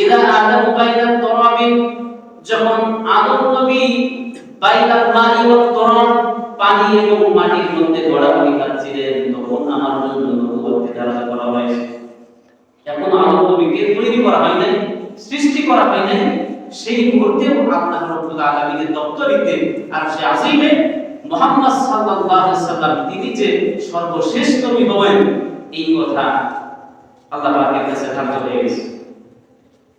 ইদা আদম বাইনা তরাবিন যখন আদম নবী তরাব পানি এবং মাটির মধ্যে গড়াগড়ি তখন আমার জন্য করা হয়েছে। এখন আদম নবীকে তৈরি করা হয় নাই, সৃষ্টি করা হয় নাই, সেই মুহূর্তেও আল্লাহ রাব্বুল আলামিনের দপ্তরিতে আর সে আজিমে মুহাম্মদ সাল্লাল্লাহু আলাইহি সাল্লাম, তিনি যে সর্বশেষ নবী হবেন, এই কথা আল্লাহ পাকের কাছে ধার্য হয়ে গেছে।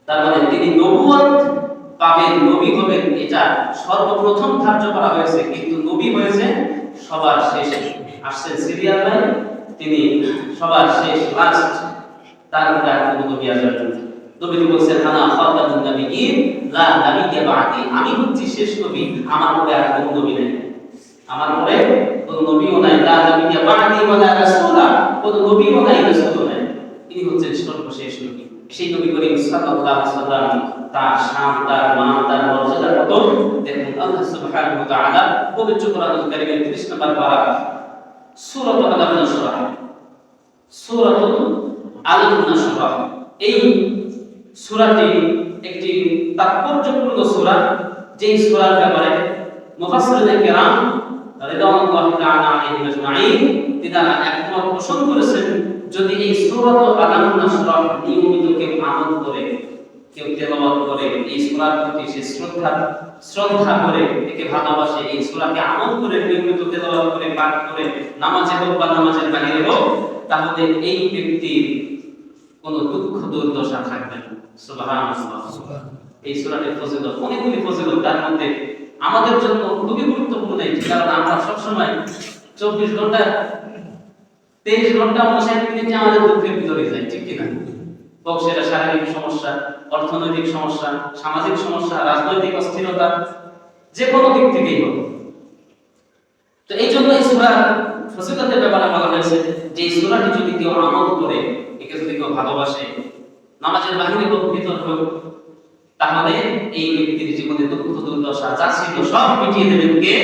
তার মানে তিনি নবুয়ত পাবেন, নবী হবেন, এটা সর্বপ্রথম ধার্য করা হয়েছে। কিন্তু নবী হয়েছে সবার শেষে। আসছেন সিরিয়াল লাইন তিনি সবার শেষ লাস্ট তারপরে আর কোনো নবী আসবেন। নবীজি বলছেন, আনা খাতামুন নবিয়্যিন, লা নাবিয়্যা বা'দি। আমি হচ্ছি শেষ নবী, আমার পরে আর কোনো নবী নেই। আমার পরে কোনো নবীও নাই। লা নাবিয়্যা বা'দি ওয়ালা রাসূলা, কোনো নবীও নাই, রাসূলও নাই। তিনি হচ্ছেন সর্বশেষ নবী। সেই নবী করিম সাল্লাল্লাহু আলাইহি তার শান তার মান তার মর্যাদা কত দেখুন আল্লাহ সুবহানাহু ওয়া তাআলা পবিত্র কোরআনুল কারীমের 30 নম্বর পারা সূরাতুল আলাম নাসরা সূরাতুল আলাম নাসরা এই সূরাটি একটি তাৎপর্যপূর্ণ সূরা, যেই সূরার ব্যাপারে মুফাসসিরিন কেরাম রিদওয়ানুল্লাহি তাআলা আলাইহিম আজমাইন তিনারা একমত পোষণ করেছেন যদি এই সূরাত আলাম নাসরা নিয়মিত কেউ আমল করে কেউ তেলাওয়াত করে এই সূরার প্রতি সে শ্রদ্ধা শ্রদ্ধা করে একে ভালোবাসে এই সূরাকে আমল করে নিয়মিত তেলাওয়াত করে পাঠ করে নামাজে হোক বা নামাজের বাইরে হোক তাহলে এই ব্যক্তির কোনো দুঃখ দুর্দশা থাকবে না। সুবহানাল্লাহ। এই সূরাটির ফজিলত অনেকগুলি ফজিলত তার মধ্যে আমাদের জন্য খুবই গুরুত্বপূর্ণ এটি, কারণ আমরা সবসময় চব্বিশ ঘণ্টা, তেইশ ঘণ্টা উনষাট মিনিটে আমাদের দুঃখের ভিতরে যাই, ঠিক কিনা? হোক, সেটা শারীরিক সমস্যা, অর্থনৈতিক সমস্যা, সামাজিক সমস্যা, রাজনৈতিক অস্থিরতা যে কোনো দিক থেকেই হোক। তো এই জন্য এই সূরার ফজিলতের ব্যাপারে বলা হয়েছে যে এই সূরাটি যদি কেউ আমল করে, একে যদি কেউ ভালোবাসে, নামাজের বাহিরে হোক ভিতর হোক তাহলে এই ব্যক্তির জীবনে দুঃখ দুর্দশা যা ছিল সব মিটিয়ে দেবেন কে?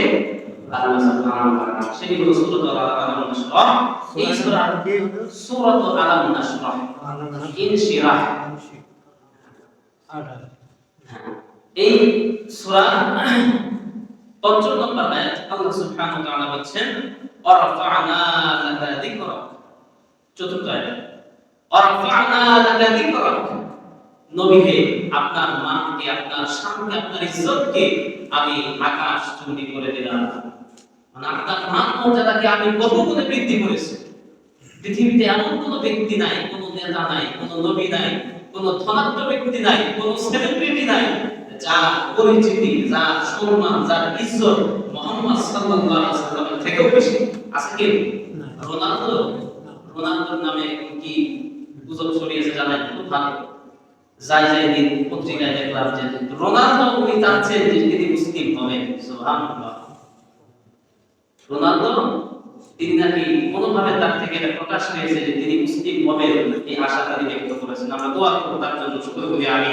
আল্লাহ সুবহানাহু ওয়া তাআলা। সেটি হলো সূরাতুল আলাম নাসরাহ এই সূরা সূরাতুল আলাম নাসরাহ ইনশিরাহ এই সূরা পঞ্চম নম্বর আয়াত আল্লাহ সুবহানাহু ওয়া তাআলা বলছেন ওয়ারফা'না লাকা যিকরাক। চতুর্থ আয়াত। ওয়ারফা'না লাকা যিকরাক। নবী হে আপনার মানকে আপনার শানকে আপনার ইজ্জতকে আমি আকাশ চুম্বি করে দিলাম। মানে আপনার মান মর্যাদাকে আমি বহুগুণে বৃদ্ধি করেছি। পৃথিবীতে এমন কোনো ব্যক্তি নাই কোনো নেতা নাই কোনো নবী নাই কোনো ধনাত্ম ব্যক্তি নাই কোনো সেলিব্রিটি নাই যার পরিচিতি যার সম্মান যার ইজ্জত মোহাম্মদ সাল্লাল্লাহু আলাইহি সাল্লামের থেকেও বেশি। আছে কি রোনালদো রোনালদোর নামে কি গুজব ছড়িয়েছে জানেন? খুব ভালো। যাই যাই দিন, পত্রিকায় দেখলাম যে রোনালদো উনি চাচ্ছেন যে তিনি মুসলিম সুবহানাল্লাহ। রোনালদো তিনি নাকি কোনোভাবে তার থেকে প্রকাশ হয়েছে যে তিনি মুসলিম হবেন এই আশা তিনি ব্যক্ত করেছেন। আমরা দোয়া করব তার জন্য, শুক্র করি আমি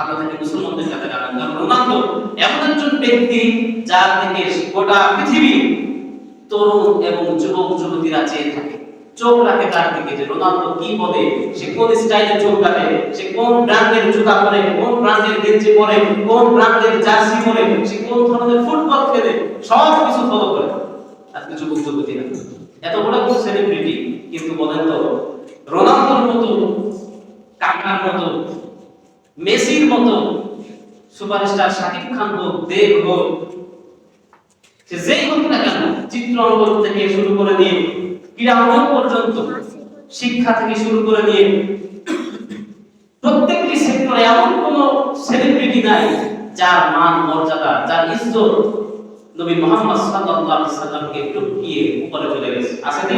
আল্লাহ মুসলমানদের কাছে জানান কারণ রোনালদো এমন একজন ব্যক্তি যার থেকে গোটা পৃথিবী তরুণ এবং যুবক যুবতীরা চেয়ে থাকে। চোখ রাখে তার দিকে, যে কি বলে, সে কোন স্টাইলে চোখ সে কোন ব্র্যান্ডের জুতা পরে, কোন ব্র্যান্ডের গেঞ্জি পরে, কোন ব্র্যান্ডের জার্সি পরে, সে কোন ধরনের ফুটবল খেলে, সব কিছু ফলো করে। আজকে যুবক এত বড় সেলিব্রিটি কিন্তু বলেন তো, রোনালদোর মতো কাকার মতো, মেসির মতো সুপারস্টার শাকিব খান হোক, দেব হোক, সে যেই হোক না কেন, চিত্র অঙ্কন থেকে শুরু করে নিয়ে ক্রীড়া অঙ্গন পর্যন্ত শিক্ষা থেকে শুরু করে নিয়ে প্রত্যেকটি সেক্টরে এমন কোন সেলিব্রিটি নাই যার মান মর্যাদা যার ইজ্জত নবী মোহাম্মদ সাল্লাল্লাহু আলাইহি সাল্লামকে টপকিয়ে উপরে চলে গেছে। আছে কি?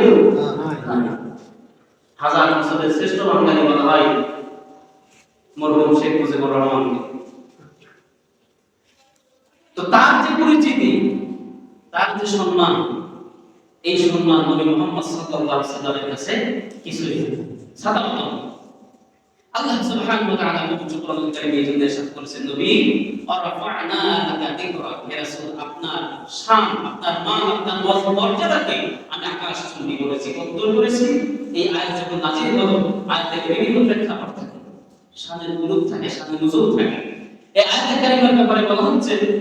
হাজার বছরের শ্রেষ্ঠ বাঙালি বলা হয় মরহুম শেখ মুজিবুর রহমানকে। তো তার যে পরিচিতি তার যে সম্মান এই সম্মান নবী মুহাম্মদ সাল্লাল্লাহু আলাইহি কাছে কিছুই সাধারণত আল্লাহ সুবহানাহু ওয়া তাআলা পবিত্র কোরআনুল কারীমে এই ইরশাদ করেছেন, নবী ওয়ারাফা'না লাকা যিকরাক হে রাসূল, আপনার শান, আপনার মান, আপনার মর্যাদা- মর্যাদাকে আমি আকাশ চুম্বি করেছি কদ্দুর করেছি। এই আয়াত যখন নাযিল হলো, আয়াতে বিভিন্ন প্রেক্ষাপট থাকে। শানের গুরুত্ব থাকে, শানের নুজুল থাকে। এই আয়াতে কারিমার ব্যাপারে বলা হচ্ছে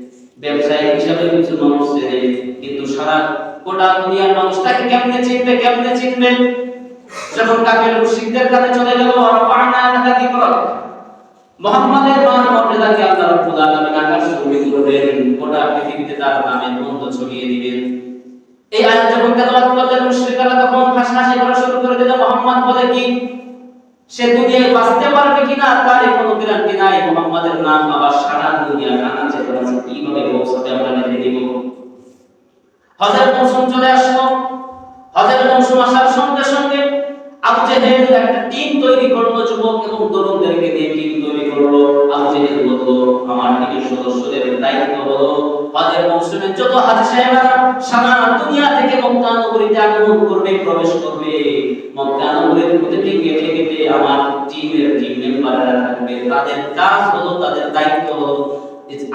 ব্যবসায়ী হিসাবে কিছু মানুষ চেনে কিন্তু সারা গোটা দুনিয়ার মানুষ তাকে কেমনে চিনবে কেমনে চিনবে? যখন কাফের মুশরিকদের কাছে চলে গেল রফা'না লাকা যিকরাক মুহাম্মাদের মান মর্যাদাকে আল্লাহ রাব্বুল আলামিন আকাশ জমি করবেন গোটা পৃথিবীতে তার নামের গন্ধ ছড়িয়ে দিবেন এই আয়াত যখন তেলাওয়াত করলেন, মুশরিকরা তখন হাসাহাসি করা শুরু করে দিল, মুহাম্মদ বলে কি? সে দুনিয়ায় বাঁচতে পারবে কিনা, তার কোনো গ্যারান্টি নাই। মুহাম্মাদের নাম আবার সারা দুনিয়া জানা যে কীভাবে পৌঁছাতে আমরা লিখে দিব হজের মৌসুম চলে আসলো। হজের মৌসুম আসার সঙ্গে সঙ্গে আবু জেহেল একটা টিম তৈরি করল, যুবক এবং তরুণদেরকে নিয়ে টিম তৈরি করল। আমার টিমের সদস্যদের দায়িত্ব হলো হজের মৌসুমে যত হাজি সাহেবেরা সারা দুনিয়া থেকে মক্কা নগরীতে আগমন করবে, প্রবেশ করবে। মক্কা নগরীর প্রতিটি গেটে গেটে আমার টিমের টিম মেম্বাররা থাকবে। তাদের কাজ হলো, তাদের দায়িত্ব হলো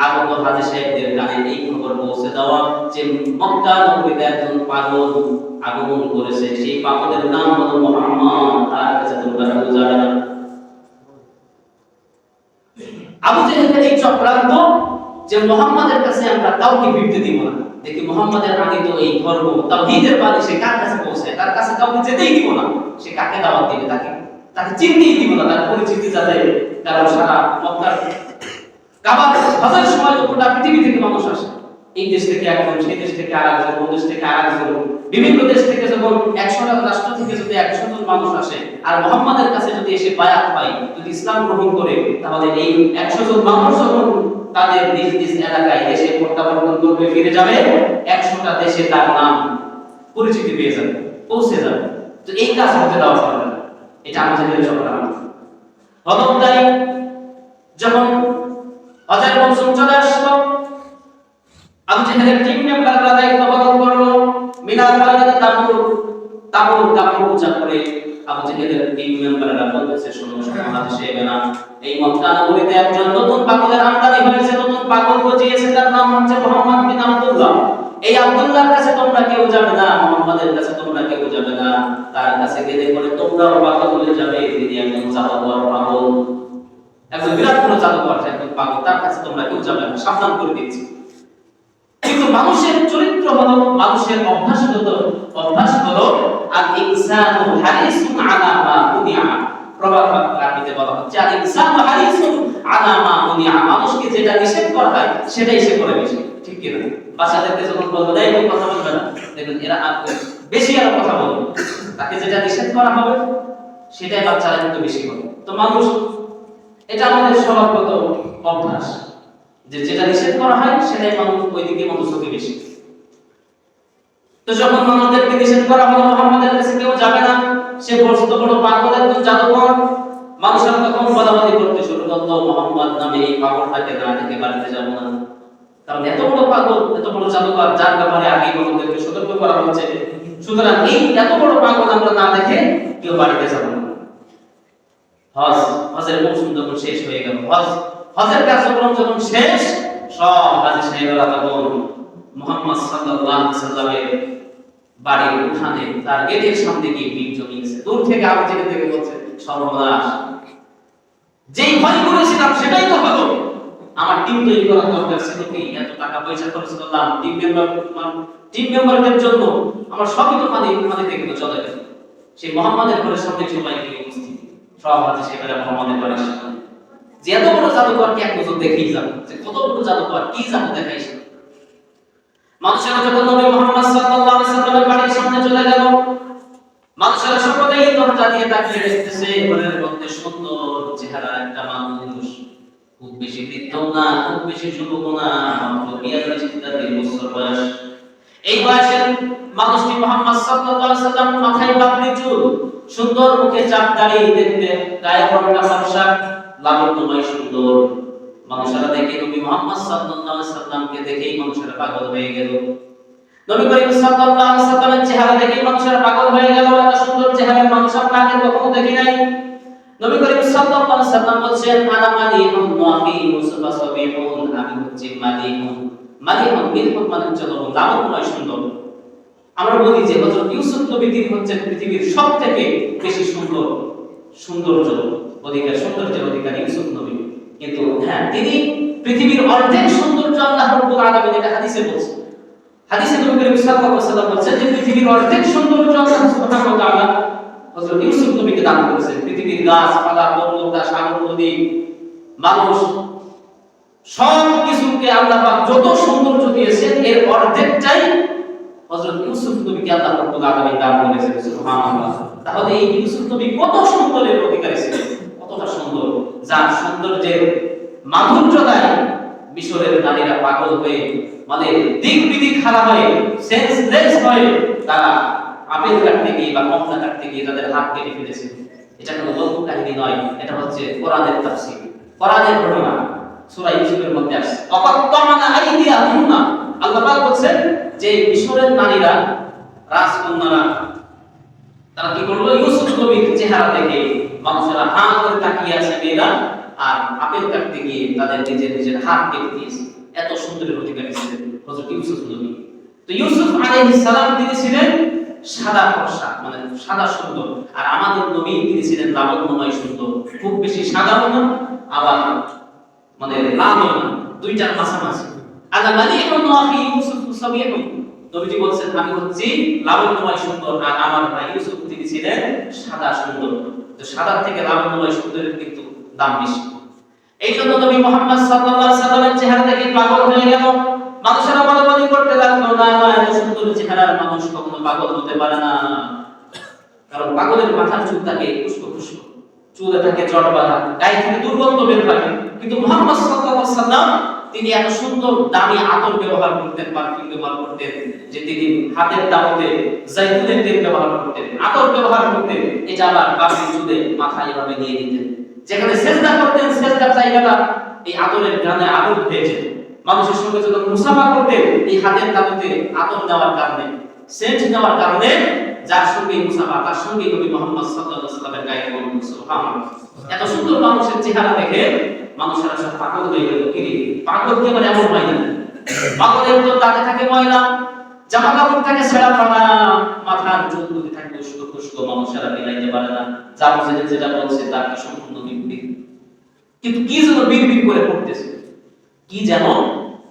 আগত হাজি সাহেবদের কানে এই খবর পৌঁছে দেওয়া যে মক্কা নগরীতে একজন পাগল আগমন করেছে। সেই পাগলের নাম হলো মুহাম্মদ। তার কাছে তোমরা কেউ এই চক্রান্ত যে মোহাম্মদের কাছে আমরা কাউকে ফিরতে দিব না। দেখি মোহাম্মদের আগে তো এই ধর্ম, তাওহীদের বাণী সে কার কাছে পৌঁছে তার কাছে কাউকে যেতেই দিব না। সে কাকে দাওয়াত দিবে তাকে? তাকে চিনতেই দিব না, তার পরিচিতি যাতে তারা সারা মক্কার কাবার হাজার সময় গোটা পৃথিবী থেকে মানুষ আসে। এই দেশ থেকে একজন সেই দেশ থেকে আর একজন ওই দেশ থেকে আর একজন বিভিন্ন দেশ থেকে যখন একশোটা রাষ্ট্র থেকে যদি একশো জন মানুষ আসে, আর মোহাম্মদের কাছে যদি এসে বায়াত পাই যদি ইসলাম গ্রহণ করে, তাহলে এই একশো জন মানুষ যখন তাদের নিজ নিজ এলাকায় দেশে প্রত্যাবর্তন করবে, ফিরে যাবে, একশোটা দেশে তার নাম পরিচিতি পেয়ে যাবে, পৌঁছে যাবে। তো এই কাজ হতে দেওয়া যাবে না। এটা আমাদের চক্রান্ত হতমতাই যখন হজের মৌসুম চলে আসলো আবু জেহেলের টিম মেম্বাররা দায়িত্ব পালন করল মিনার বাজারে তাবুর তাবুর তাবুর পূজা করে আবু জেহেলের টিম মেম্বাররা বলতেছে, শোনো শোনো হাজি সাহেবেরা এই মক্কা একজন নতুন পাগলের আমদানি হয়েছে, নতুন পাগল গজিয়েছে তার নাম হচ্ছে মোহাম্মদ বিন আব্দুল্লাহ। এই আব্দুল্লাহর কাছে তোমরা কেউ যাবে না, মোহাম্মদের কাছে তোমরা কেউ যাবে না। তার কাছে গেলে পরে তোমরাও পাগল হয়ে যাবে, তিনি একজন জাহাদওয়ার পাগল। একজন বিরাট বড় জাদুকর একজন পাগল, তার কাছে তোমরা কেউ যাবে না। সাবধান করে দিচ্ছি। কিন্তু মানুষের চরিত্র হলো, মানুষের অভ্যাসগত অভ্যাস হলো আর ইনসানু হারিসুন আলা মা উনিয়া। প্রবাদ বাক্যে বলা হচ্ছে আর ইনসানু হারিসুন আলা মা উনিয়া। মানুষকে যেটা নিষেধ করা হয়, সেটাই সে করে বেশি। ঠিক কি না? বাচ্চাদেরকে যখন বলব, এই কথা বলবে না। দেখবেন এরা বেশি আর কথা বলবে তাকে যেটা নিষেধ করা হবে, সেটাই বাচ্চারা কিন্তু বেশি করে তো মানুষ, এটা আমাদের স্বভাবগত অভ্যাস। যে যেটা নিষেধ করা হয়, সেটাই মানুষ ওই দিকে মনোযোগী বেশি। তো যখন মানুষদেরকে নিষেধ করা হলো মোহাম্মদের কাছে কেউ যাবে না। সে বস্ত বড় পাগল একজন জাদুকর। মানুষেরা তখন বলাবলি করতে শুরু করল। মোহাম্মদ নামে এই পাগলটাকে না দেখে বাড়িতে যাব না। কারণ এত বড় পাগল, এত বড় জাদুকর, যার ব্যাপারে আগে আমাদেরকে সতর্ক করা হচ্ছে। সুতরাং এই এত বড় পাগল আমরা না দেখে কেউ বাড়িতে যাব না। হজ, হজের মৌসুম যখন শেষ হয়ে গেল, হজ হজের কার্যক্রম যখন শেষ, সব হাজি সাহেবরা তখন মোহাম্মদ সাল্লাল্লাহু আলাইহি সাল্লামের বাড়ির উঠানে তার গেটের সামনে গিয়ে ভিড় জমিয়েছে। দূর থেকে আবু জেহেল থেকে বলছে, সর্বনাশ। যেই ভয় করেছিলাম সেটাই তো হলো। আমার টিম তৈরি করার দরকার ছিল কি? এত টাকা পয়সা খরচ করলাম টিম মেম্বার টিম মেম্বারদের জন্য আমার সবই তো মানে মানে পানিতে কিন্তু চলে গেল সেই মোহাম্মদের ঘরের সামনে সবাই গিয়ে উপস্থিত। সব হাতে সেখানে মোহাম্মদের বাড়ির সামনে যে এত বড় জাদুকর কি এক বছর দেখেই যাব যে কত বড় জাদুকর, কি জাদু দেখাইছে মানুষেরা যখন নবী মুহাম্মদ সাল্লাল্লাহু আলাইহি সাল্লামের বাড়ির সামনে চলে গেল। মানুষেরা সকলেই দরজা দিয়ে তাকিয়ে দেখতেছে, ঘরের মধ্যে সুন্দর চেহারা একটা মানুষ। খুব বেশি বৃদ্ধ না, খুব বেশি যুবক না, মাত্র বিয়াল্লিশ থেকে বছর বয়স। এই বয়সের মানুষটি মোহাম্মদ সাল্লাল্লাহু আলাইহি সাল্লাম মাথায় পাগড়ি চুল, সুন্দর মুখে চাপ দাড়ি দেখতে, গায়ে বড়টা ফর্সা। লাবণ্যময় সুন্দর। মানুষেরা দেখে নবী মোহাম্মদ সাল্লাল্লাহু আলাইহি দেখেই মানুষেরা পাগল হয়ে গেল। নবী করিম সাল্লাল্লাহু আলাইহি সাল্লামের চেহারা দেখেই মানুষেরা পাগল হয়ে গেল। এত সুন্দর চেহারার মানুষ আমরা আগে কখনো দেখি নাই। নবী করিম সাল্লাল্লাহু আলাইহি সাল্লাম বলেন আনা মালিকুন আমি মানে লাবণ্যময় সুন্দর। আমরা বলি যে হযরত ইউসুফ নবী, তিনি হচ্ছেন পৃথিবীর সবথেকে বেশি সুন্দর সৌন্দর্য অধিকার, সৌন্দর্যের অধিকারী, ইউসুফ নবী। কিন্তু হ্যাঁ তিনি পৃথিবীর অর্ধেক সৌন্দর্য আল্লাহ রাব্বুল আলামিন এটা হাদিসে বলছে হাদিসে নবী করিম সাল্লাল্লাহু আলাইহি বলছেন যে পৃথিবীর অর্ধেক সৌন্দর্য আল্লাহ সুবহানাহু ওয়া তাআলা হযরত ইউসুফ নবীকে দান করেছেন। পৃথিবীর গাছপালা পর্বত সাগর নদী মানুষ সব কিছুকে আল্লাহ পাক যত সৌন্দর্য দিয়েছেন, এর অর্ধেকটাই হযরত ইউসুফ নবীকে আল্লাহ রাব্বুল আলামিন দান করেছেন। সুবহানাল্লাহ। তাহলে এই ইউসুফ নবী কত সুন্দরের অধিকারী ছিলেন? কতটা সুন্দর, যার সৌন্দর্যের মাধুর্যতায় মিশরের নারীরা পাগল হয়ে মানে দিক বিদিক খারাপ হয়ে সেন্সলেস হয়ে তারা আপেল কাটতে গিয়ে বা কমলা কাটতে গিয়ে তাদের হাত কেটে ফেলেছে। এটা কোনো গল্প কাহিনী নয়, এটা হচ্ছে কোরআনের তাফসীর। কোরআনের ঘটনা সূরা ইউসুফের মধ্যে আসছে। অকাত্তামানা আইদিয়াহুন্না আল্লাহ পাক বলছেন যে মিশরের নারীরা, রাজকন্যারা, তারা কি করল? ইউসুফ নবীর চেহারা দেখে মানুষেরা হা করে তাকিয়ে আছে মেয়েরা আর আপেল কাটতে গিয়ে তাদের নিজের নিজের হাত কেটে দিয়েছে। এত সুন্দরের অধিকারী ছিলেন হযরত ইউসুফ নবী। তো ইউসুফ আলাইহিস সালাম তিনি ছিলেন সাদা ফর্সা মানে সাদা সুন্দর। আর আমাদের নবী তিনি ছিলেন লাবণ্যময় সুন্দর। খুব বেশি সাদাও না, আবার মানে লালও না, দুইটার মাঝামাঝি। আলা মালিকুন ওয়া আখি ইউসুফ সাবিহুন। নবীজি বলছেন, আমি হচ্ছি লাবণ্যময় সুন্দর, আর আমার ভাই ইউসুফ তিনি ছিলেন সাদা সুন্দর। সাদা থেকে লাবণ্যময় সুন্দরের কিন্তু দাম বেশি। এই জন্য নবী মোহাম্মদ সাল্লাল্লাহু আলাইহি সাল্লামের চেহারা দেখে পাগল হয়ে গেল? মানুষেরা বলাবলি করতে লাগল, না না, এত সুন্দর চেহারার মানুষ কখনো পাগল হতে পারে না। কারণ পাগলের মাথার চুল থাকে খুশকো খুশকো চুলে থাকে জট বাঁধা গায়ে থেকে দুর্গন্ধ বের হয়। কিন্তু মোহাম্মদ সাল্লাল্লাহু আলাইহি সাল্লাম তিনি এত সুন্দর দামি আতর ব্যবহার করতেন পারফিউম ব্যবহার করতেন যে তিনি হাতের দামতে জাইতুনের তেল ব্যবহার করতেন, আতর ব্যবহার করতেন, এটা আবার বাপের চুলে মাথায় এভাবে দিয়ে দিতেন। যেখানে সেজদা করতেন, সেজদার জায়গাটা এই আতরের গানে আতর হয়ে যেত মানুষের সঙ্গে যখন মুসাফা করতেন, এই হাতের তালুতে আতর দেওয়ার কারণে সেন্ট দেওয়ার কারণে যার সঙ্গে মুসাফা, তার সঙ্গে নবী মোহাম্মদ সাল্লাল্লাহু আলাইহি সাল্লামের গায়ে সুবহানাল্লাহ। এত সুন্দর মানুষের চেহারা দেখে মানুষেরা সব পাগল হয়ে গেল, কি পাগল কি মানে এমন হয় পাগলের তো দাঁতে থাকে ময়লা জামা কাপড় থাকে ছেঁড়া ফাটা মাথার চুল যদি থাকে উস্কো খুস্কো মানুষেরা মিলাইতে পারে না। যা বুঝে যেটা বলছে, তার কি সম্পূর্ণ বিপরীত কিন্তু কি যেন বিড়বিড় করে পড়তেছে? কি যেন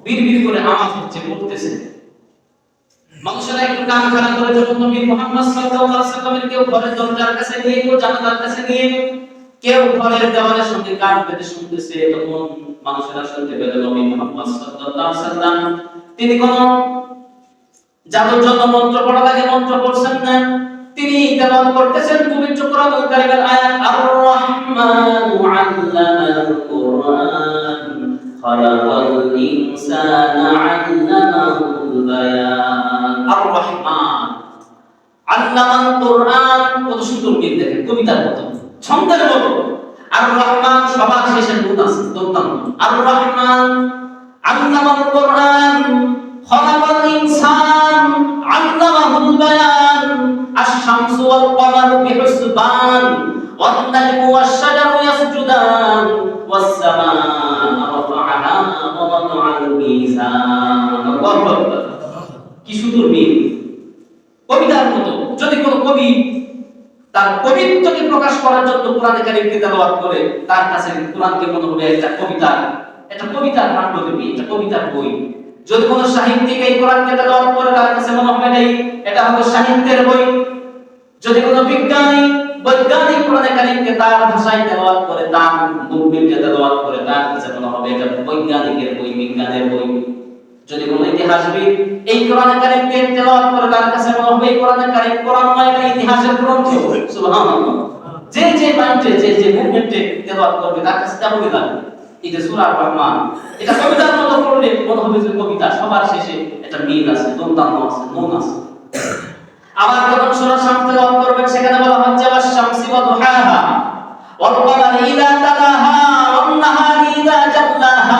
বিড়বিড় করে আওয়াজ হচ্ছে, পড়তেছে। মানুষেরা একটু কান খাড়া করে যখন নবী মুহাম্মদ সাল্লাল্লাহু আলাইহি সাল্লামের কেউ ঘরের দরজার কাছে নিয়ে কেউ জানালার কাছে নিয়ে কেউ ঘরের দেওয়ালের সঙ্গে কান শুনতেছে, তখন মানুষেরা শুনতে পেল নবী সাল্লাল্লাহু সাল্লাম তিনি কোন জাদুর জন্য মন্ত্র পড়া লাগে মন্ত্র না। তিনি তেলাওয়াত করতেছেন পবিত্র আয়াত আর রহমানু আল্লামাল কোরআন, খালাকাল ইনসানা আল্লামাহুল বায়ান। আর রহমান কোরআন, কত সুন্দর কবিতার মতো। ছন্দের মতো আর রহমান সবার শেষে গুণ আছে দুর্দান্ত আর রহমান আল্লামাল কোরআন, খলাকাল ইনসান, আল্লামাহুল বায়ান, আশ-শামসু ওয়াল কমারু বিহুসবান ওয়ান নাজমু ওয়াশ-শাজারু ইয়াসজুদান কি সুন্দর কবিতার মতো। যদি কোনো কবি তার কবিত্বকে প্রকাশ করার জন্য কোরআনে কারিমকে তেলাওয়াত করে, তার কাছে কোরআনকে মনে হবে একটা কবিতা। এটা কবিতার পাণ্ডুলিপি এটা কবিতার বই। যদি কোনো সাহিত্যিক এই কোরআনকে তেলাওয়াত করে, তার কাছে মনে হবে এটাই, এটা হলো সাহিত্যের বই। যদি কোনো বিজ্ঞানী, বৈজ্ঞানিক কোরআনে কারিমকে তার ভাষায় তেলাওয়াত করে, তার মুখবিরকে তেলাওয়াত করে, তার কাছে মনে হবে এটা বৈজ্ঞানিকের বই, বিজ্ঞানের বই। যদি কোনো ইতিহাসবিদ এই কোরআনে কারিমকে তেলাওয়াত করে তার কাছে মনে হবে কোরআনে কারিম, কোরআন নয়, এটা ইতিহাসের গ্রন্থ। সুবহানাল্লাহ। যে যে মাইন্ডে, যে যে মুভমেন্টে তেলাওয়াত করবে, তার কাছে তেমনই লাগবে। এই যে সূরা রহমান, এটা কবিতার মতো পড়লে মনে হবে যে কবিতা সবার শেষে এটা মিল আছে, দন্তান্ন আছে, মন আছে। আবার যখন সূরা শামস তেলাওয়াত করবেন সেখানে বলা হচ্ছে ওয়াস শামসি ওয়া দুহাহা। ওয়াল কমারি ইযা তালাহা ওয়ান নাহারি ইযা জাল্লাহা।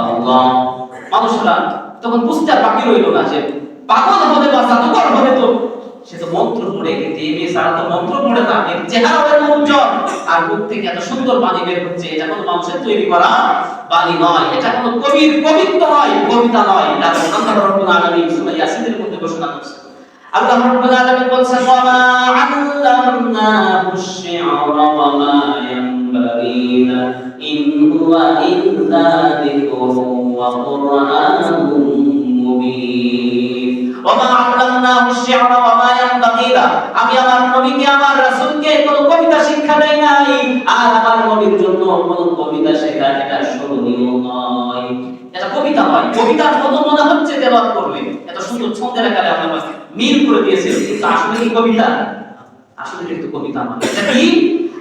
আল্লাহ মানুষরা তখন বুঝতে বাকি রইল না যে পাগল হবে বা জাদুকর হবে তো সে তো মন্ত্র পড়ে, কিন্তু এই মেয়ে সারা তো মন্ত্র পড়ে না। এর চেহারা উজ্জ্বল। আর মুখ থেকে এত সুন্দর বাণী বের হচ্ছে, এটা কোনো মানুষের তৈরি করা বাণী নয়। এটা কোনো কবির কবিত্ব নয়, কবিতা নয়। এটা আল্লাহ রাব্বুল আলামিন সূরা ইয়াসিনের মধ্যে ঘোষণা আল্লাহ আলামিন বলছেন, ওয়া মা আল্লামনাহু আশ-শি'রা ওয়া মা যিকরুন ওয়া কুরআনুন মুবিন ওয়া মা আল্লামনাহু আশ-শি'রা ওয়া মা ইয়ানবাগি লা আমি আমার নবীকে, আমার রাসূলকে কোনো কবিতা শিক্ষা দেই নাই। আর আমার নবীর জন্য কোনো কবিতা শেখা এটা শোভনীয় নয়। এটা কবিতা নয়। কবিতার মতো মনে হচ্ছে তেলাওয়াত করলে। এত সুন্দর ছন্দের আকারে কাছে মিল করে দিয়েছে। আসলে কি কবিতা? আসলে কিন্তু কবিতা এটা কি?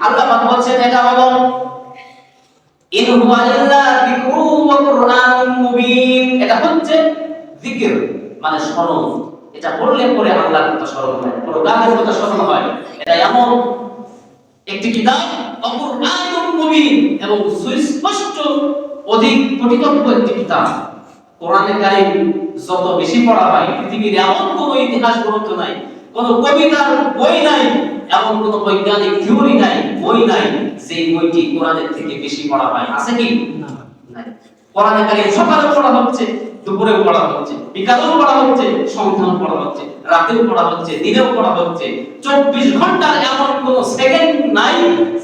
আল্লাহ পাক বলছেন এটা হলো ইন হুয়া যিকরু ওয়া কুরআনুম মুবিন। এটা হচ্ছে জিকির মানে স্মরণ। এটা পড়লে পরে আল্লাহর কথা স্মরণ হয় বড় কথা স্মরণ হয়। এটা এমন একটি কিতাব অকুরআনুম মুবিন, এবং সুস্পষ্ট, অধিক পরিকল্প একটি কিতাব। কোরআনে কারিম যত বেশি পড়া হয়, পৃথিবীর এমন কোন ইতিহাস গ্রন্থ নাই, কোন কবিতার বই নাই এমন কোন বৈজ্ঞানিক থিওরি নাই বই নাই সেই বইটি কোরআনের থেকে বেশি পড়া হয়। আছে কি? নাই। কোরআনে কারিম সকালে পড়া হচ্ছে দুপুরেও পড়া হচ্ছে বিকালেও পড়া হচ্ছে সন্ধ্যাও পড়া হচ্ছে রাতেও পড়া হচ্ছে দিনেও পড়া হচ্ছে। চব্বিশ ঘণ্টার এমন কোন সেকেন্ড নাই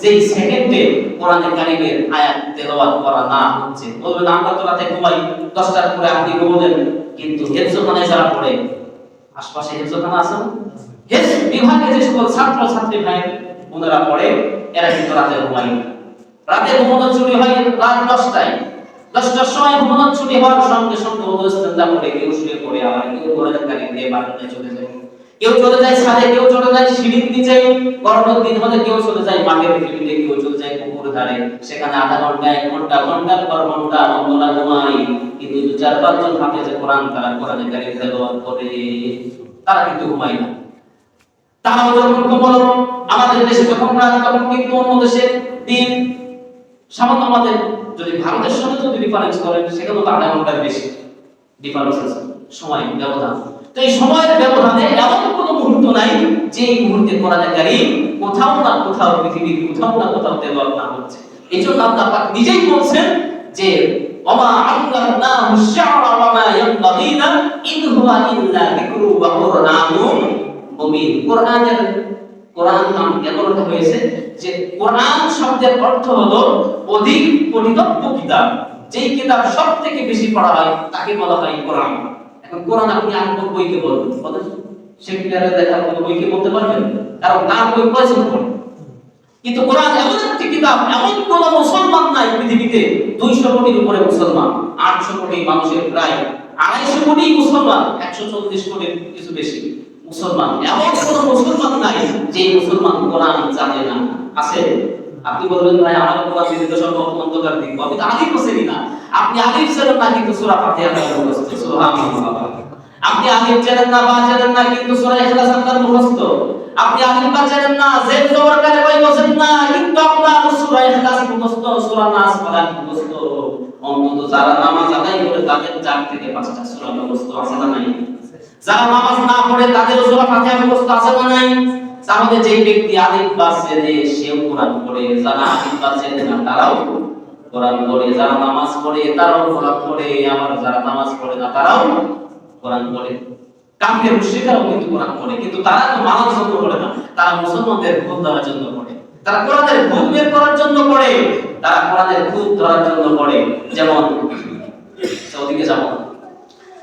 যেই সেকেন্ডে কোরআনে কারিমের আয়াত তেলাওয়াত করা না হচ্ছে। বলবেন আমরা তো রাতে ঘুমাই দশটার পরে আপনি ঘুমোলেন কিন্তু হেফজখানায় যারা পড়ে আশপাশে হেফজখানা আছে বিভাগে যে সকল ছাত্র ছাত্রী ভাই ওনারা পড়ে, এরা কিন্তু রাতে ঘুমাই না। রাতে হয় রাত দশটায়। দশটার সময় হওয়ার সঙ্গে সঙ্গে কেউ শুয়ে পড়ে, আবার কেউ দিয়ে চলে যায়। কেউ চলে যায় ছাদে, কেউ চলে যায় সিঁড়ির নিচে। গরমের দিন হলে কেউ চলে যায় মাঠের ফিল্ডে, কেউ চলে যায় পুকুর ধারে। সেখানে আধা ঘণ্টা, এক ঘণ্টা, ঘণ্টার পর ঘণ্টা অন্ধরা ঘুমায়। কিন্তু দু চার পাঁচজন যে কোরআন তারা কোরআনে করে। তারা কিন্তু ঘুমায় না। ঘুমালো আমাদের দেশে যখন রাত তখন কিন্তু অন্য দেশের দিন, সামান্য আমাদের যদি ভারতের সঙ্গে যদি ডিফারেন্স করেন সেখানে তো আধা ঘণ্টার বেশি। ডিফারেন্স আছে। সময়, ব্যবধান। তো এই সময়ের ব্যবধানে এমন কোনো মুহূর্ত নাই যে এই মুহূর্তে কোরআনে কারীম কোথাও না কোথাও পৃথিবীর কোথাও না কোথাও তেলাওয়াত না হচ্ছে। এই জন্য আল্লাহ পাক নিজেই বলছেন যে, ওমা আল্লাহনাহু আশ-শি'রা ওয়া মা ইয়ানবাগি ইন হুয়া ইল্লা যিকরু ওয়া কুরআনুম মুবিন কোরআনের, কোরআন নাম রাখা হয়েছে? যে কোরআন শব্দের অর্থ হলো অধিক পরিতজ্ঞ কিতাব। যেই কিতাব সব থেকে বেশি পড়া হয়, তাকে বলা হয় কোরআন। এখন কোরআন আপনি আর কোন বইকে বলবেন শেক্সপিয়ারের দেখা কোন বইকে বলতে পারবেন? কারণ তার বই কয়জন পড়ে কিন্তু কোরআন এমন একটি কিতাব, এমন কোন মুসলমান নাই পৃথিবীতে, দুইশো কোটির উপরে মুসলমান, আটশো কোটি মানুষের প্রায় আড়াইশো কোটি মুসলমান, একশো চল্লিশ কোটির কিছু বেশি। মুসলমান। এমন কোন মুসলমান নাই যে মুসলমান কোরআন জানে না। আছে? আপনি বলবেন, ভাই, আমার কোরআন দিতে সব অন্ধকার দিক আমি তো আলিফ হোসেনি না আপনি আলিফ ছিলেন না, কিন্তু সূরা ফাতিহা মুখস্থ। সুবহানাল্লাহ। আপনি আলিফ জানেন না, বা জানেন না, কিন্তু সূরা ইখলাস আপনার মুখস্থ। আপনি আলিফ বা জানেন না, জেদ জবর কারে কই বোঝেন না, কিন্তু আপনার সূরা ইখলাস মুখস্থ, সূরা নাস ফালাক মুখস্থ। অন্তত যারা নামাজ আদায় করে তাদের চার থেকে পাঁচটা সূরা মুখস্থ আছে না নাই? যারা নামাজ না পড়ে তাদের সূরা ফাতিহা মুখস্থ আছে না নাই? তাহলে যে ব্যক্তি আলিফ বা জেনে সেও কোরআন পড়ে, যারা আলিফ বা জেনে না, তারাও কোরআন পড়ে। যারা নামাজ পড়ে, তারাও কোরআন পড়ে। আবার যারা নামাজ পড়ে না, তারাও কোরআন পড়ে। কাফের, মুশরিকরাও কিন্তু কোরআন পড়ে, কিন্তু তারা তো মানব জন্য পড়ে না। তারা মুসলমানদের ভুল ধরার জন্য পড়ে। তারা কোরআনের ভুল বের করার জন্য পড়ে। তারা কোরআনের ভুল ধরার জন্য পড়ে। যেমন ওদিকে যাব।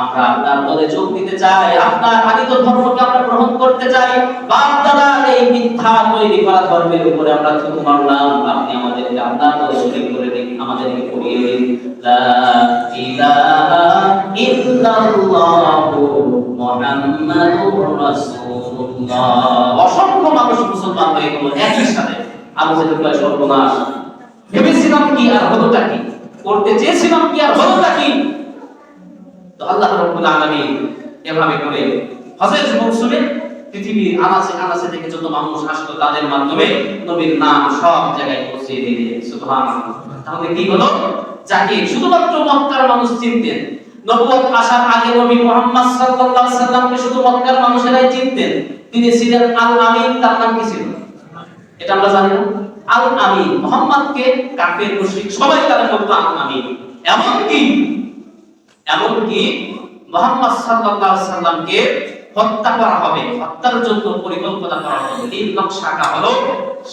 আমরা আপনার পদে যোগ দিতে চাই, আপনার আদিত ধর্মকে আমরা গ্রহণ করতে চাই। বাপ এই মিথ্যা তৈরি করা ধর্মের উপরে আমরা থুতু মারলাম। আপনি আমাদেরকে আপনার পদে শরীক করে দিন, আমাদেরকে পড়িয়ে দিন। লা ইলাহা ইল্লাল্লাহু মুহাম্মাদুর রাসূলুল্লাহ। অসংখ্য মানুষ মুসলমান হয়ে গেল একই সাথে। আবু জাহেল সর্বনাশ। ভেবেছিলাম কি আর হলোটা কি? করতে চেয়েছিলাম কি আর হলোটা কি? তো আল্লাহ রাব্বুল আলামিন এভাবে করে হজের মৌসুমে পৃথিবীর আনাচে আনাচে থেকে যত মানুষ আসতো তাদের মাধ্যমে নবীর নাম সব জায়গায় পৌঁছে দিয়ে সুবহানাল্লাহ। তাহলে কি হলো? যাকে শুধুমাত্র মক্কার মানুষ চিনতেন। নবুয়ত আসার আগে নবী মুহাম্মদ সাল্লাল্লাহু আলাইহি সাল্লামকে শুধু মক্কার মানুষেরাই চিনতেন। তিনি ছিলেন আল আমিন তার নাম কি ছিল? এটা আমরা জানি না। আল আমিন মুহাম্মদকে কাফের, মুশরিক সবাই তারা বলতো আল আমিন এমনকি এমনকি মোহাম্মদ সাল্লাল্লাহু সাল্লামকে হত্যা করা হবে, হত্যার জন্য পরিকল্পনা করা হলো এই নকশা আঁকা হলো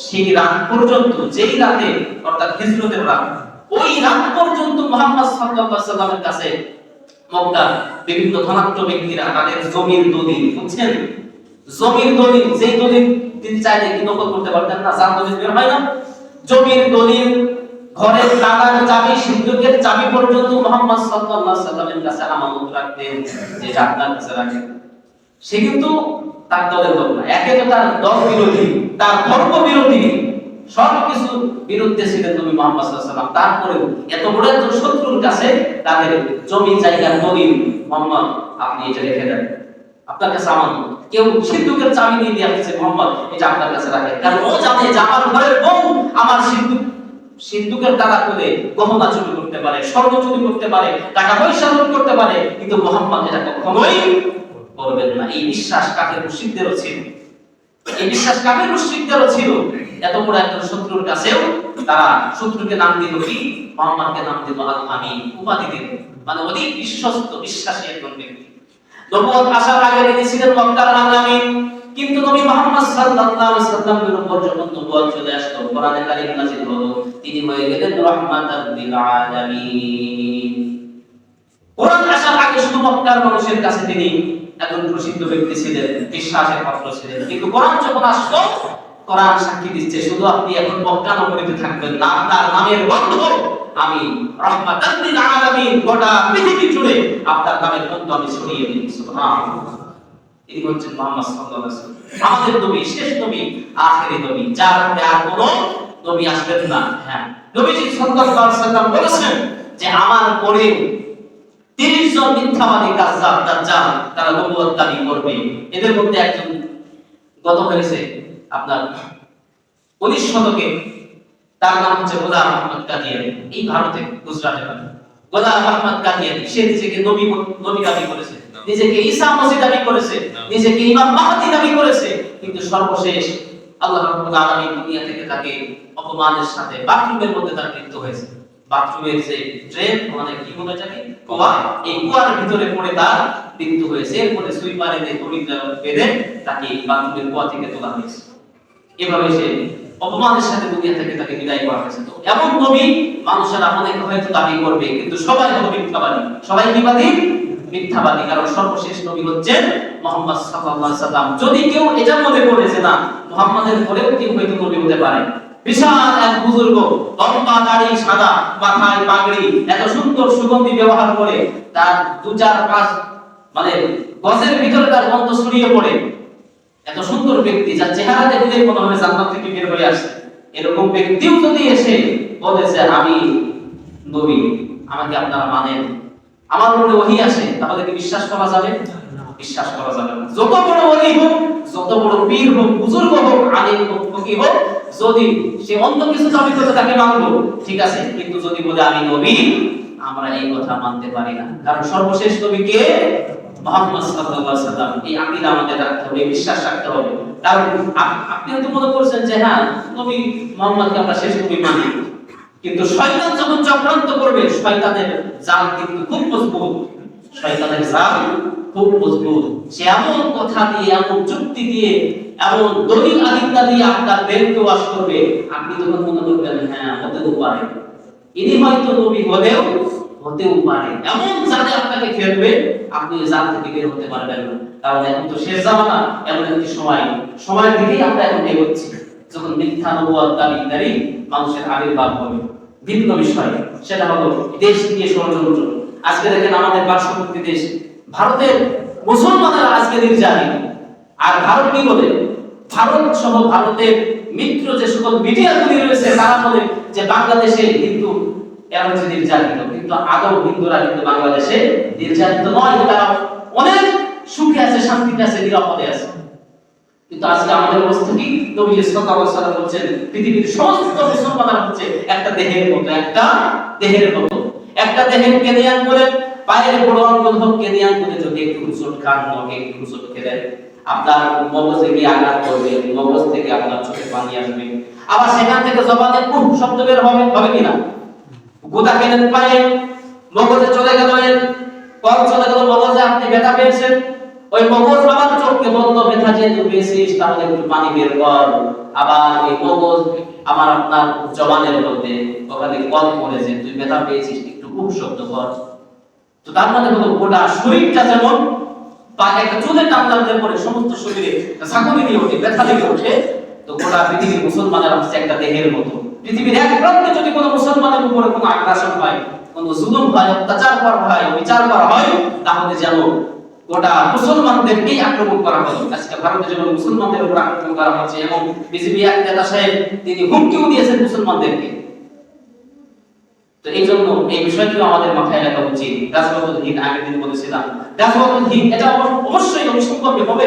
সেই রাত পর্যন্ত, যেই রাতে, অর্থাৎ হিজরতের রাত, ওই রাত পর্যন্ত মোহাম্মদ সাল্লাল্লাহু সাল্লামের কাছে মক্কার বিভিন্ন ধনাত্ম ব্যক্তিরা তাদের জমির দলিল, বুঝছেন? জমির দলিল, যেই দলিল তিনি চাইলে কি নকল করতে পারতেন না, যার দলিল বের হয় না। জমির দলিল ঘরের তালার চাবি, সিন্ধুকের চাবি পর্যন্ত মোহাম্মদ সাল্লাল্লাহু সাল্লামের কাছে আমানত রাখতেন, যে আপনার কাছে রাখেন সে কিন্তু তার দলের লোক না। একে তো তার দল বিরোধী, তার ধর্ম বিরোধী, সবকিছু বিরুদ্ধে ছিলেন নবী মোহাম্মদ সাল্লাম। তারপরেও এত বড় একজন শত্রুর কাছে তাদের জমি, জায়গা দলিল মোহাম্মদ, আপনি এটা রেখে দেন। আপনার কাছে আমানত। কেউ সিন্ধুকের চাবি দিয়ে দিয়ে আসছে, মোহাম্মদ, এটা আপনার কাছে রাখেন কারণ ও জানে যে আমার ঘরের বউ আমার সিন্ধুক সিন্ধুকের দ্বারা করে গহনা চুরি করতে পারে, স্বর্ণ চুরি করতে পারে, টাকা পয়সা লুট করতে পারে, কিন্তু মোহাম্মদ এটা কখনোই করবেন না। এই বিশ্বাস কাফের মুশরিকদেরও ছিল। এই বিশ্বাস কাফের মুশরিকদেরও ছিল। এত বড় একজন শত্রুর কাছেও তারা শত্রুকে নাম দিল কি? মোহাম্মদকে নাম দিল আল আমিন উপাধি দিল। মানে অধিক বিশ্বস্ত, বিশ্বাসী একজন ব্যক্তি। নবুয়ত আসার আগে তিনি ছিলেন মক্কার আল আমিন কিন্তু নবী মুহাম্মদ সাল্লাল্লাহু আলাইহি সাল্লামের উপর যখন নবুয়ত চলে আসলো কোরআনে কারীম নাযিল হলো, তিনি হয়ে গেলেন রাহমাতাল লিল আলামিন। কোরআন আসার আগে শুধু মক্কার মানুষের কাছে তিনি একজন প্রসিদ্ধ ব্যক্তি ছিলেন, বিশ্বাসের পাত্র ছিলেন। কিন্তু কোরআন যখন আসলো কোরআন সাক্ষী দিচ্ছে, শুধু আপনি এখন মক্কা নগরীতে থাকবেন না তার নামের গন্ধ আমি রাহমাতাল লিল আলামিন গোটা পৃথিবী জুড়ে আপনার নামের গন্ধ আমি ছড়িয়ে দিই। সুবহানাল্লাহ। তিনি হচ্ছেন মোহাম্মদ সাল্লাল্লাহু আমাদের নবী, শেষ নবী, আখেরি নবী, যার আর কোনো নবী আসবেন না। হ্যাঁ নবীজি সাল্লাল্লাহু বলেছেন যে আমার পরে 30 জন মিথ্যাবাদী দাজ্জাল, তারা নবুয়ত দাবি করবে। এদের মধ্যে একজন গত হয়েছে আপনার 19 শতকে। তার নাম হচ্ছে গোলাম আহমদ কাদিয়ানি। এই ভারতে, গুজরাটে। গোলাম আহমদ কাদিয়ানি, সে নিজেকে নবী নবী দাবি করেছে। নিজেকে ঈসা মসিহ দাবি করেছে নিজেকে ইমাম মাহদি দাবি করেছে কিন্তু সর্বশেষ আল্লাহ রাব্বুল আলামিন দুনিয়া থেকে তাকে অপমানের সাথে বাথরুমের মধ্যে তার মৃত্যু হয়েছে। বাথরুমের যে ড্রেন মানে কি বলে কুয়া। এই কুয়ার ভিতরে পড়ে তার মৃত্যু হয়েছে। এরপরে সুইপারে দিয়ে দড়ি বেঁধে তাকে বাথরুমের কুয়া থেকে তোলা হয়েছে। এভাবে সে অপমানের সাথে দুনিয়া থেকে তাকে বিদায় করা হয়েছে। তো এমন নবী মানুষেরা অনেকে হয়তো দাবি করবে কিন্তু সবাই হলো মিথ্যাবাদী। সবাই মিথ্যাবাদী, কারণ সর্বশেষ নবী হচ্ছেন মোহাম্মদ সাল্লাল্লাহু সাল্লাম। যদি কেউ এটা মনে করে যে না, মুহাম্মাদের পরেও কেউ হয়তো নবী হতে পারে। বিশাল এক বুজুর্গ, লম্বা দাড়ি, সাদা, মাথায় পাগড়ি, এত সুন্দর সুগন্ধি ব্যবহার করে তার দু চার পাঁচ মানে গজের ভিতরে তার গন্ধ ছড়িয়ে পড়ে। এত সুন্দর ব্যক্তি, যার চেহারা দেখলে মনে হবে জান্নাত থেকে বের হয়ে আসে এরকম ব্যক্তিও যদি এসে বলে যে, আমি নবী, আমাকে আপনারা মানেন। আমার মনে ওহি আসে তাহলে কি বিশ্বাস করা যাবে? বিশ্বাস করা যাবে না। যত বড় ওলি হোক, যত বড় পীর হোক, বুজুর্গ হোক, আলিম হোক ফকিহ হোক, যদি সে অন্য কিছু দাবি করে তাকে মানবো ঠিক আছে, কিন্তু যদি বলে, আমি নবী আমরা এই কথা মানতে পারি না। কারণ সর্বশেষ নবী কে? মোহাম্মদ সাল্লাল্লাহু আলাইহি সাল্লাম এই আকীদা আমাদের রাখতে হবে বিশ্বাস রাখতে হবে। কারণ আপনি হয়তো মনে করছেন যে হ্যাঁ নবী মোহাম্মদকে আমরা শেষ নবী মানি। কিন্তু শয়তান যখন চক্রান্ত করবে, শয়তানের জাল কিন্তু খুব মজবুত। শয়তানের জাল খুব মজবুত। সে এমন কথা দিয়ে, এমন যুক্তি দিয়ে, এমন দলিল আদিত্যা দিয়ে আপনার ব্রেনকে ওয়াশ করবে। আপনি তখন মনে করবেন হ্যাঁ হতেও পারে। ইনি হয়তো নবী হলেও হতেও পারে। এমন জালে আপনাকে ফেলবে আপনি জাল থেকে বের হতে পারবেন না। কারণ এখন তো শেষ জামানা, এমন একটি সময়। সময়ের দিকেই আমরা এখন এগোচ্ছি। যখন মিথ্যা নবুয়াদ দাবিদারি মানুষের আবির্ভাব হবে। ভিন্ন বিষয়, সেটা হলো দেশ নিয়ে ষড়যন্ত্র। আজকে দেখেন আমাদের পার্শ্ববর্তী দেশ, ভারতের মুসলমানেরা আজকে নির্যাতিত। আর ভারত কি বলে? ভারত সহ ভারতের মিত্র যে সকল মিডিয়াগুলি রয়েছে, তারা বলে যে বাংলাদেশে হিন্দু, এরা হচ্ছে নির্যাতিত। কিন্তু আদৌ হিন্দুরা কিন্তু বাংলাদেশে নির্যাতিত নয়। তারা অনেক সুখে আছে, শান্তিতে আছে, নিরাপদে আছে। কিন্তু আজকে আমাদের অবস্থা কি নবী সাল্লাল্লাহু আলাইহি পৃথিবীর সমস্ত মুসলমানরা হচ্ছে একটা দেহের মতো, একটা দেহের মতো। একটা দেহের পায়ের বড় হোক যদি একটু খান নখে একটু খেলেন আপনার মগজে গিয়ে আঘাত করবে, মগজ থেকে আপনার চোখে পানি আসবে। আবার সেখান থেকে জবানে শব্দ বের হবে হবে কিনা? গোদা কেনেন পায়ে, মগজে চলে গেল এর চলে গেল মগজে, আপনি ব্যথা পেয়েছেন। ওই মগজ যেহেতু পেয়েছিস তাহলে একটু পানি বের কর। আবার ওই মগজ আমার আপনার জবানের মধ্যে ওখানে কল পড়েছে, তুই ব্যথা পেয়েছিস, একটু খুব শব্দ কর। তো তার মানে হলো গোটা শরীরটা যেমন একটা চুলের টান লাগলে পরে সমস্ত শরীরে ঝাঁকুনি দিয়ে ওঠে, ব্যথা লেগে ওঠে, তো গোটা পৃথিবীর মুসলমানের হচ্ছে একটা দেহের মতো। পৃথিবীর এক প্রান্তে যদি কোনো মুসলমানের উপরে কোনো আগ্রাসন হয়, কোনো জুলুম হয়, অত্যাচার করা হয় বিচার করা হয়, তাহলে যেন গোটা মুসলমানদেরকেই আক্রমণ করা হলো। আজকে ভারতে যেমন মুসলমানদের উপর আক্রমণ করা হচ্ছে এবং বিজেপি নেতা সাহেব, তিনি হুমকিও দিয়েছেন মুসলমানদেরকে। তো এই জন্য এই বিষয়টিও আমাদের মাথায় রাখা উচিত। হিন্দ আগের দিন বলেছিলাম। হিন্দ এটা অবশ্যই হবে।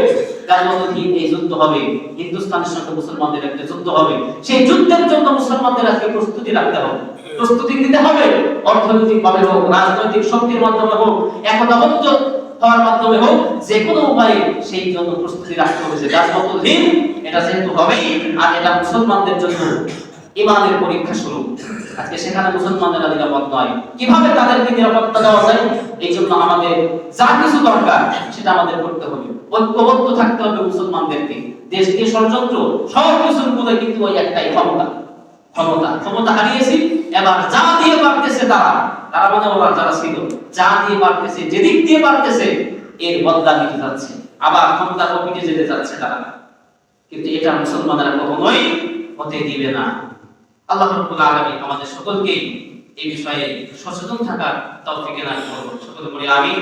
হিন্দ এই যুদ্ধ হবে। হিন্দুস্তানের সঙ্গে মুসলমানদের একটা যুদ্ধ হবে। সেই যুদ্ধের জন্য মুসলমানদের আজকে প্রস্তুতি রাখতে হবে। প্রস্তুতি নিতে হবে। অর্থনৈতিক ভাবে হোক, রাজনৈতিক শক্তির মাধ্যমে হোক, একতাবদ্ধ হওয়ার মাধ্যমে হোক, যে কোনো উপায়ে সেই জন্য প্রস্তুতি রাখতে হবে যে গাছবাতুল হিন্দ এটা যেহেতু হবেই, আর এটা মুসলমানদের জন্য ইমানের পরীক্ষা শুরু। আজকে সেখানে মুসলমানেরা নিরাপদ নয়। কীভাবে তাদেরকে নিরাপত্তা দেওয়া যায়, এই জন্য আমাদের যা কিছু দরকার, সেটা আমাদের করতে হবে। ঐক্যবদ্ধ থাকতে হবে মুসলমানদেরকে। দেশ দিয়ে ষড়যন্ত্র, সব কিছুর কিন্তু ওই একটাই ক্ষমতা। ক্ষমতা ক্ষমতা হারিয়েছি, এবার যা দিয়ে পারতেছে তারা তারা মানে ওরা যারা ছিল, যা দিয়ে পারতেছে যেদিক দিয়ে পারতেছে এর বদলা নিতে যাচ্ছে, আবার ক্ষমতার অপিটে যেতে যাচ্ছে তারা। কিন্তু এটা মুসলমানরা কখনোই হতে দিবে না। আল্লাহ রাব্বুল আলামিন আমাদের সকলকে এই বিষয়ে সচেতন থাকার তৌফিক এনায়েত করুন। সকলে বলি আমিন।